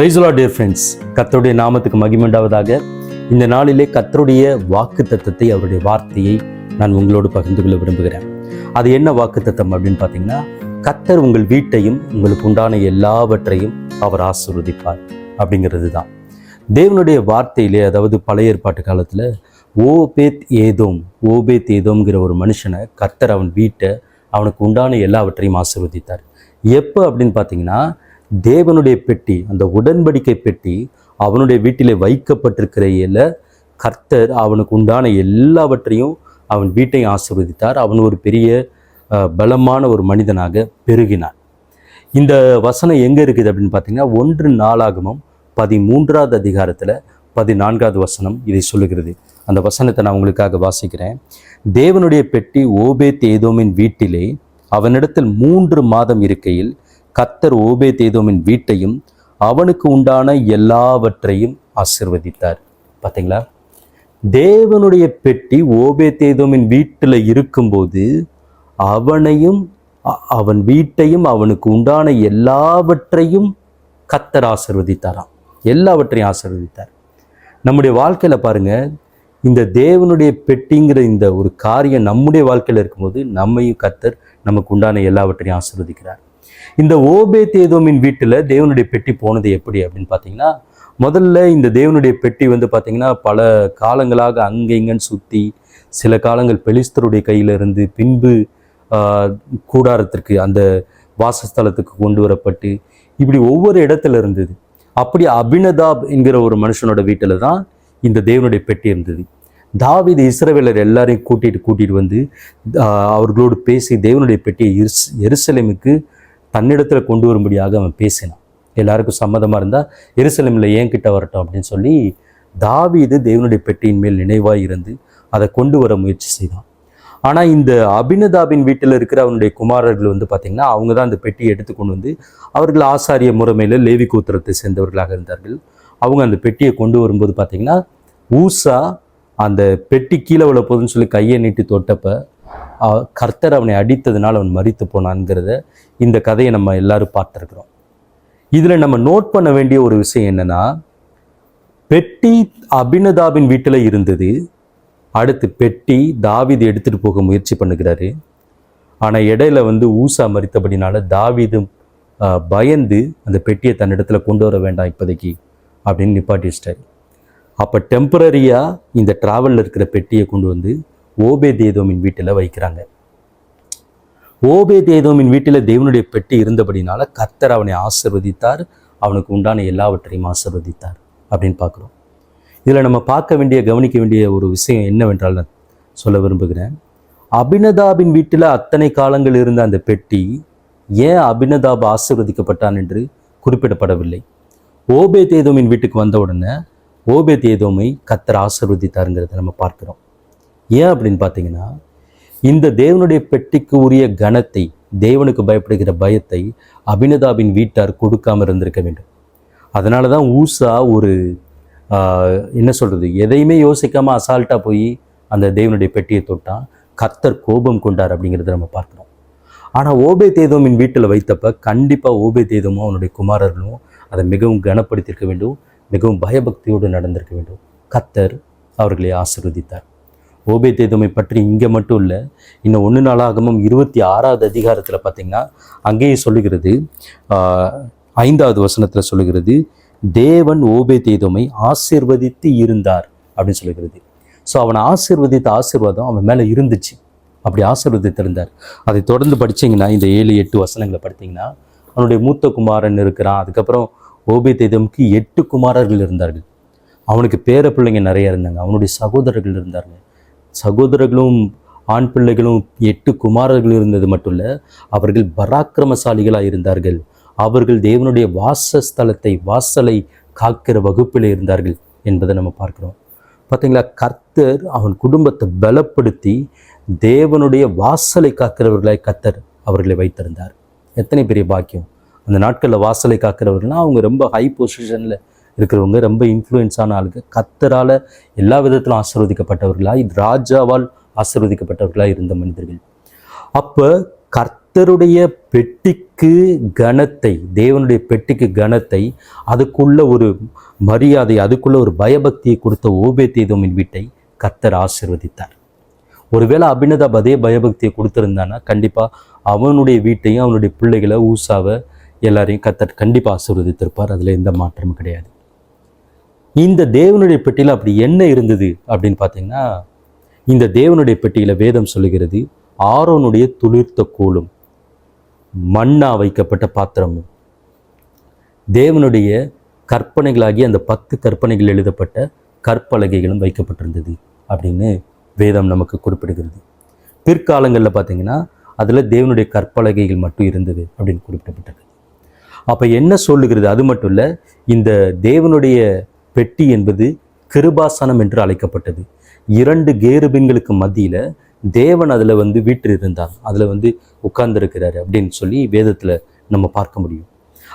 பிரைஸ்லா dear friends கத்தருடைய நாமத்துக்கு மகிமண்டாவதாக இந்த நாளிலே கர்த்தருடைய வாக்கு தத்தத்தை அவருடைய வார்த்தையை நான் உங்களோடு பகிர்ந்து கொள்ள விரும்புகிறேன். அது என்ன வாக்கு தத்தம் அப்படின்னு பார்த்தீங்கன்னா கர்த்தர் உங்கள் வீட்டையும் உங்களுக்கு உண்டான எல்லாவற்றையும் அவர் ஆசிர்வதிப்பார் அப்படிங்கிறது தான் தேவனுடைய வார்த்தையிலே அதாவது பழைய ஏற்பாட்டு காலத்தில் ஓபேத் ஏதோம் ஓபேத் ஏதோங்கிற ஒரு மனுஷனை கர்த்தர் அவன் வீட்டை அவனுக்கு உண்டான எல்லாவற்றையும் ஆசிர்வதித்தார். எப்போ அப்படின்னு பார்த்தீங்கன்னா தேவனுடைய பெட்டி அந்த உடன்படிக்கை பெட்டி அவனுடைய வீட்டிலே வைக்கப்பட்டிருக்கிறையில் கர்த்தர் அவனுக்கு உண்டான எல்லாவற்றையும் அவன் வீட்டையும் ஆசிர்வதித்தார். அவன் ஒரு பெரிய பலமான ஒரு மனிதனாக பெருகினான். இந்த வசனம் எங்கே இருக்குது அப்படின்னு பார்த்தீங்கன்னா ஒன்று நாளாகமும் பதிமூன்றாவது அதிகாரத்தில் பதினான்காவது வசனம் இதை சொல்லுகிறது. அந்த வசனத்தை நான் உங்களுக்காக வாசிக்கிறேன். தேவனுடைய பெட்டி ஓபேத் ஏதோமின் வீட்டிலே அவனிடத்தில் மூன்று மாதம் இருக்கையில் கத்தர் ஓபே தேதோமின் வீட்டையும் அவனுக்கு உண்டான எல்லாவற்றையும் ஆசிர்வதித்தார். பார்த்தீங்களா தேவனுடைய பெட்டி ஓபேத்தேதோமின் வீட்டில் இருக்கும்போது அவனையும் அவன் வீட்டையும் அவனுக்கு உண்டான எல்லாவற்றையும் கத்தர் ஆசிர்வதித்தாராம். எல்லாவற்றையும் ஆசிர்வதித்தார். நம்முடைய வாழ்க்கையில் பாருங்க இந்த தேவனுடைய பெட்டிங்கிற இந்த ஒரு காரியம் நம்முடைய வாழ்க்கையில் இருக்கும்போது நம்மையும் கத்தர் நமக்கு உண்டான எல்லாவற்றையும் ஆசிர்வதிக்கிறார். இந்த ஓபே தேதோமின் வீட்டில் தேவனுடைய பெட்டி போனது எப்படி அப்படின்னு பார்த்தீங்கன்னா முதல்ல இந்த தேவனுடைய பெட்டி வந்து பார்த்தீங்கன்னா பல காலங்களாக அங்கே இங்கன்னு சுற்றி சில காலங்கள் பெலிஸ்தருடைய கையிலிருந்து பின்பு கூடாரத்திற்கு அந்த வாசஸ்தலத்துக்கு கொண்டு வரப்பட்டு இப்படி ஒவ்வொரு இடத்துல இருந்தது. அப்படி அபினதாப் என்கிற ஒரு மனுஷனோட வீட்டில் தான் இந்த தேவனுடைய பெட்டி இருந்தது. தாவித இஸ்ரவேலர் எல்லாரையும் கூட்டிகிட்டு கூட்டிகிட்டு வந்து அவர்களோடு பேசி தேவனுடைய பெட்டியை எருஸ் எருசலேமுக்கு தன்னிடத்தில் கொண்டு வரும்படியாக அவன் பேசினான். எல்லாருக்கும் சம்மதமாக இருந்தால் எருசலமில் ஏன் கிட்ட வரட்டும் அப்படின்னு சொல்லி தாவீது தேவனுடைய பெட்டியின் மேல் நினைவாக இருந்து அதை கொண்டு வர முயற்சி செய்தான். ஆனால் இந்த அபினதாபின் வீட்டில் இருக்கிற அவனுடைய குமாரர்கள் வந்து பார்த்திங்கன்னா அவங்க தான் அந்த பெட்டியை எடுத்து கொண்டு வந்து அவர்கள் ஆசாரிய முறைமையில் லேவி கூத்திரத்தை சேர்ந்தவர்களாக இருந்தார்கள். அவங்க அந்த பெட்டியை கொண்டு வரும்போது பார்த்திங்கன்னா ஊசா அந்த பெட்டி கீழே விழ போகுதுன்னு சொல்லி கையை நீட்டி தொட்டப்போ கர்த்தர் அவனை அடித்ததுனால் அவன் மறித்து போனான்ங்கிறத இந்த கதையை நம்ம எல்லாரும் பார்த்துருக்குறோம். இதில் நம்ம நோட் பண்ண வேண்டிய ஒரு விஷயம் என்னென்னா பெட்டி அபினதாபின் வீட்டில் இருந்தது. அடுத்து பெட்டி தாவிது எடுத்துகிட்டு போக முயற்சி பண்ணுகிறாரு. ஆனால் இடையில வந்து ஊசா மறித்தபடினால தாவிதும் பயந்து அந்த பெட்டியை தன்னிடத்துல கொண்டு வர வேண்டாம் இப்போதைக்கு அப்படின்னு நிப்பாட்டி வச்சிட்டாரு அப்போ டெம்பரரியாக இந்த ட்ராவலில் இருக்கிற பெட்டியை கொண்டு வந்து ஓபே தேதோமின் வீட்டில் வைக்கிறாங்க. ஓபே தேதோமின் வீட்டில் தேவனுடைய பெட்டி இருந்தபடினால கர்த்தர் அவனை ஆசிர்வதித்தார். அவனுக்கு உண்டான எல்லாவற்றையும் ஆசிர்வதித்தார் அப்படின்னு பார்க்குறோம். இதில் நம்ம பார்க்க வேண்டிய கவனிக்க வேண்டிய ஒரு விஷயம் என்னவென்றால் நான் சொல்ல விரும்புகிறேன். அபினதாபின் வீட்டில் அத்தனை காலங்கள் இருந்த அந்த பெட்டி ஏன் அபினதாப் ஆசிர்வதிக்கப்பட்டான் என்று குறிப்பிடப்படவில்லை. ஓபே தேதோமின் வீட்டுக்கு வந்த உடனே ஓபே தேதோமை கத்தர் ஆசிர்வதித்தாருங்கிறத நம்ம பார்க்குறோம். ஏன் அப்படின்னு பார்த்தீங்கன்னா இந்த தேவனுடைய பெட்டிக்கு உரிய கனத்தை தேவனுக்கு பயப்படுகிற பயத்தை அபினதாபின் வீட்டார் கொடுக்காம இருந்திருக்க வேண்டும். அதனால தான் ஊசா ஒரு என்ன சொல்கிறது எதையுமே யோசிக்காமல் அசால்ட்டாக போய் அந்த தேவனுடைய பெட்டியை தொட்டான். கர்த்தர் கோபம் கொண்டார் அப்படிங்கிறத நம்ம பார்க்குறோம். ஆனால் ஓபே தேதோமின் வீட்டில் வைத்தப்ப கண்டிப்பாக ஓபே தேதமும் அவனுடைய குமாரர்களும் அதை மிகவும் கனப்படுத்தியிருக்க வேண்டும் மிகவும் பயபக்தியோடு நடந்திருக்க வேண்டும். கத்தர் அவர்களை ஆசிர்வதித்தார். ஓபே தேதுமை பற்றி இங்கே மட்டும் இல்லை இன்னும் ஒன்று நாளாகமும் இருபத்தி ஆறாவது அதிகாரத்தில் பார்த்தீங்கன்னா அங்கேயே சொல்லுகிறது ஐந்தாவது வசனத்தில் சொல்லுகிறது தேவன் ஓபே தேதோமை ஆசீர்வதித்து இருந்தார் அப்படின்னு சொல்லுகிறது. ஸோ அவனை ஆசீர்வதித்த ஆசீர்வாதம் அவன் மேலே இருந்துச்சு. அப்படி ஆசீர்வதித்திருந்தார் அதை தொடர்ந்து படித்தீங்கன்னா இந்த ஏழு எட்டு வசனங்களை படித்தீங்கன்னா அவனுடைய மூத்த குமாரன் இருக்கிறான். அதுக்கப்புறம் ஓபே தேதமுக்கு எட்டு குமாரர்கள் இருந்தார்கள். அவனுக்கு பேர பிள்ளைங்க நிறைய இருந்தாங்க. அவனுடைய சகோதரர்கள் இருந்தார்கள். சகோதரர்களும் ஆண் பிள்ளைகளும் எட்டு குமாரர்கள் இருந்தது மட்டும் இல்லை அவர்கள் பராக்கிரமசாலிகளாக இருந்தார்கள். அவர்கள் தேவனுடைய வாசஸ்தலத்தை வாசலை காக்கிற வகுப்பில் இருந்தார்கள் என்பதை நம்ம பார்க்குறோம். பார்த்தீங்களா? கர்த்தர் அவன் குடும்பத்தை பலப்படுத்தி தேவனுடைய வாசலை காக்கிறவர்களாய் கர்த்தர் அவர்களை வைத்திருந்தார். எத்தனை பெரிய பாக்கியம். அந்த நாட்களில் வாசலை காக்கிறவர்கள்னால் அவங்க ரொம்ப ஹை பொசிஷனில் இருக்கிறவங்க ரொம்ப இன்ஃப்ளூயன்ஸான ஆளுங்க. கத்தரால் எல்லா விதத்திலும் ஆசீர்வதிக்கப்பட்டவர்களாய் ராஜாவால் ஆசிர்வதிக்கப்பட்டவர்களாக இருந்த மனிதர்கள். அப்போ கர்த்தருடைய பெட்டிக்கு கனத்தை தேவனுடைய பெட்டிக்கு கனத்தை அதுக்குள்ள ஒரு மரியாதை அதுக்குள்ள ஒரு பயபக்தியை கொடுத்த ஓபேத்தேதோமின் வீட்டை கர்த்தர் ஆசிர்வதித்தார். ஒருவேளை அபினதாப் அதே பயபக்தியை கொடுத்துருந்தானா கண்டிப்பாக அவனுடைய வீட்டையும் அவனுடைய பிள்ளைகளை ஊசாவை எல்லாரையும் கத்தர் கண்டிப்பாக ஆசீர்வதித்திருப்பார். அதில் எந்த மாற்றமும் கிடையாது. இந்த தேவனுடைய பெட்டியில் அப்படி என்ன இருந்தது அப்படின்னு பார்த்தீங்கன்னா இந்த தேவனுடைய பெட்டியில் வேதம் சொல்லுகிறது ஆரோனுடைய துளிர்த்த கோலும் மண்ணா வைக்கப்பட்ட பாத்திரமும். தேவனுடைய கற்பனைகளாகிய அந்த பத்து கற்பனைகள் எழுதப்பட்ட கற்பலகைகளும் வைக்கப்பட்டிருந்தது அப்படின்னு வேதம் நமக்கு குறிப்பிடுகிறது. பிற்காலங்களில் பார்த்தீங்கன்னா அதில் தேவனுடைய கற்பலகைகள் மட்டும் இருந்தது அப்படின்னு குறிப்பிடப்பட்டது அப்போ என்ன சொல்லுகிறது? அது மட்டும் இல்லை இந்த தேவனுடைய பெட்டி என்பது கிருபாசனம் என்று அழைக்கப்பட்டது. இரண்டு கேருபின்களுக்கு மத்தியில் தேவன் அதில் வந்து வீட்டில் இருந்தார் அதில் வந்து உட்கார்ந்துருக்கிறாரு அப்படின்னு சொல்லி வேதத்தில் நம்ம பார்க்க முடியும்.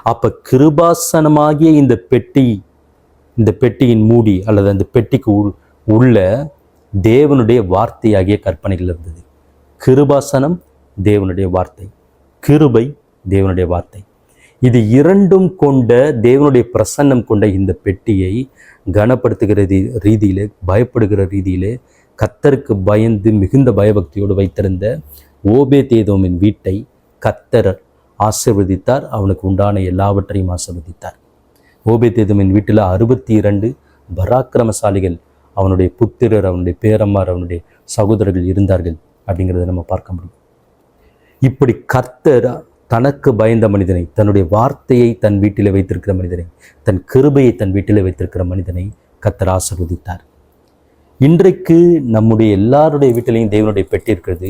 அப்போ கிருபாசனமாகிய இந்த பெட்டி இந்த பெட்டியின் மூடி அல்லது அந்த பெட்டிக்கு உள் உள்ள தேவனுடைய வார்த்தையாகிய கற்பனைகள் இருந்தது. கிருபாசனம் தேவனுடைய வார்த்தை. கிருபை தேவனுடைய வார்த்தை. இது இரண்டும் கொண்ட தேவனுடைய பிரசன்னம் கொண்ட இந்த பெட்டியை கனப்படுத்துகிற ரீ- பயப்படுகிற ரீதியில் கத்தருக்கு பயந்து மிகுந்த பயபக்தியோடு வைத்திருந்த ஓபே தேதோமின் வீட்டை கத்தர் ஆசீர்வதித்தார். அவனுக்கு உண்டான எல்லாவற்றையும் ஆசிர்வதித்தார். ஓபே தேதோமின் வீட்டில் அறுபத்தி இரண்டு பராக்கிரமசாலிகள் அவனுடைய புத்திரர் அவனுடைய பேரம்மார் அவனுடைய சகோதரர்கள் இருந்தார்கள் அப்படிங்கிறத நம்ம பார்க்க முடியும். இப்படி கர்த்தர் தனக்கு பயந்த மனிதனை தன்னுடைய வார்த்தையை தன் வீட்டில் வைத்திருக்கிற மனிதனை தன் கிருபையை தன் வீட்டில் வைத்திருக்கிற மனிதனை கத்தர் ஆசிர்வதித்தார். இன்றைக்கு நம்முடைய எல்லாருடைய வீட்டிலையும் தேவனுடைய பெட்டி இருக்கிறது.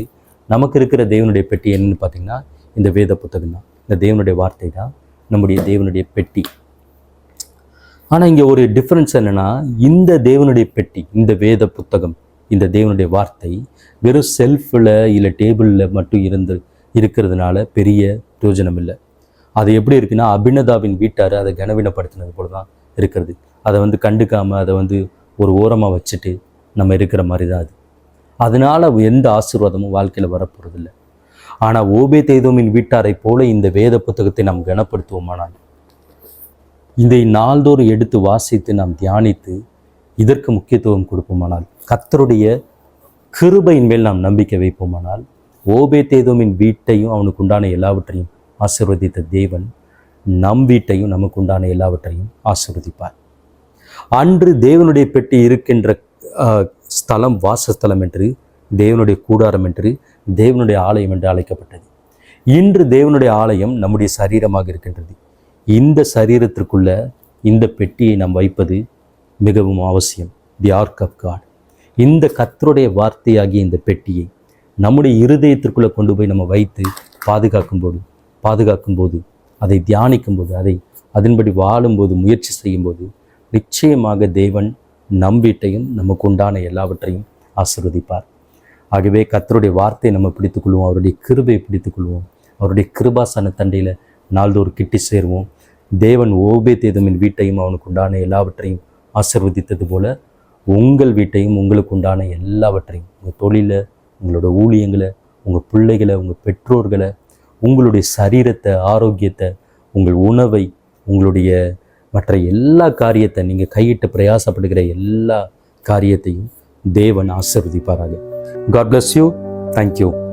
நமக்கு இருக்கிற தேவனுடைய பெட்டி என்னன்னு பார்த்தீங்கன்னா இந்த வேத புத்தகம் தான். இந்த தேவனுடைய வார்த்தை தான் நம்முடைய தேவனுடைய பெட்டி. ஆனால் இங்கே ஒரு டிஃப்ரென்ஸ் என்னன்னா இந்த தேவனுடைய பெட்டி இந்த வேத புத்தகம் இந்த தேவனுடைய வார்த்தை வெறும் செல்ஃபில் இல்லை டேபிளில் மட்டும் இருந்து இருக்கிறதுனால பெரிய பிரயோஜனம் இல்லை அது எப்படி இருக்குன்னா அபினதாவின் வீட்டார் அதை கனவீனப்படுத்தினது போல தான் இருக்கிறது. அதை வந்து கண்டுக்காமல் அதை வந்து ஒரு ஓரமாக வச்சுட்டு நம்ம இருக்கிற மாதிரி தான் அது. அதனால எந்த ஆசீர்வாதமும் வாழ்க்கையில் வரப்போகிறதில்ல ஆனால் ஓபே தேதோமின் வீட்டாரை போல இந்த வேத புத்தகத்தை நாம் கனப்படுத்துவோமானால் இதை நாள்தோறும் எடுத்து வாசித்து நாம் தியானித்து இதற்கு முக்கியத்துவம் கொடுப்போமானால் கத்தருடைய கிருபையின் மேல் நாம் நம்பிக்கை வைப்போமானால் ஓபே தேதோமின் வீட்டையும் அவனுக்கு உண்டான எல்லாவற்றையும் ஆசீர்வதித்த தேவன் நம் வீட்டையும் நமக்கு உண்டான எல்லாவற்றையும் ஆசீர்வதிப்பார். அன்று தேவனுடைய பெட்டி இருக்கின்ற ஸ்தலம் வாசஸ்தலம் என்று தேவனுடைய கூடாரம் என்று தேவனுடைய ஆலயம் என்று அழைக்கப்பட்டது. இன்று தேவனுடைய ஆலயம் நம்முடைய சரீரமாக இருக்கின்றது. இந்த சரீரத்திற்குள்ள இந்த பெட்டியை நாம் வைப்பது மிகவும் அவசியம். தி ஆர்க் ஆஃப் காட் இந்த கத்தருடைய வார்த்தையாகிய இந்த பெட்டியை நம்முடைய இருதயத்திற்குள்ளே கொண்டு போய் நம்ம வைத்து பாதுகாக்கும் போது பாதுகாக்கும் போது அதை தியானிக்கும்போது அதை அதன்படி வாழும்போது முயற்சி செய்யும்போது நிச்சயமாக தேவன் நம் வீட்டையும் நமக்கு உண்டான எல்லாவற்றையும் ஆசீர்வதிப்பார். ஆகவே கத்தருடைய வார்த்தையை நம்ம பிடித்துக்கொள்வோம் அவருடைய கிருபையை பிடித்துக்கொள்வோம் அவருடைய கிருபாசன தண்டையில் நாள்தோறும் கிட்டி சேருவோம். தேவன் ஓபே தேதமின் வீட்டையும் அவனுக்கு உண்டான எல்லாவற்றையும் ஆசீர்வதித்தது போல உங்கள் வீட்டையும் உங்களுக்கு உண்டான எல்லாவற்றையும் உங்கள் தொழிலை உங்களோட ஊழியங்களை உங்கள் பிள்ளைகளை உங்கள் பெற்றோர்களை உங்களுடைய சரீரத்தை ஆரோக்கியத்தை உங்கள் உணவை உங்களுடைய மற்ற எல்லா காரியத்தை நீங்கள் கையிட்டு பிரயாசப்படுகிற எல்லா காரியத்தையும் தேவன் ஆசிர்வதிப்பாராக. God bless you thank you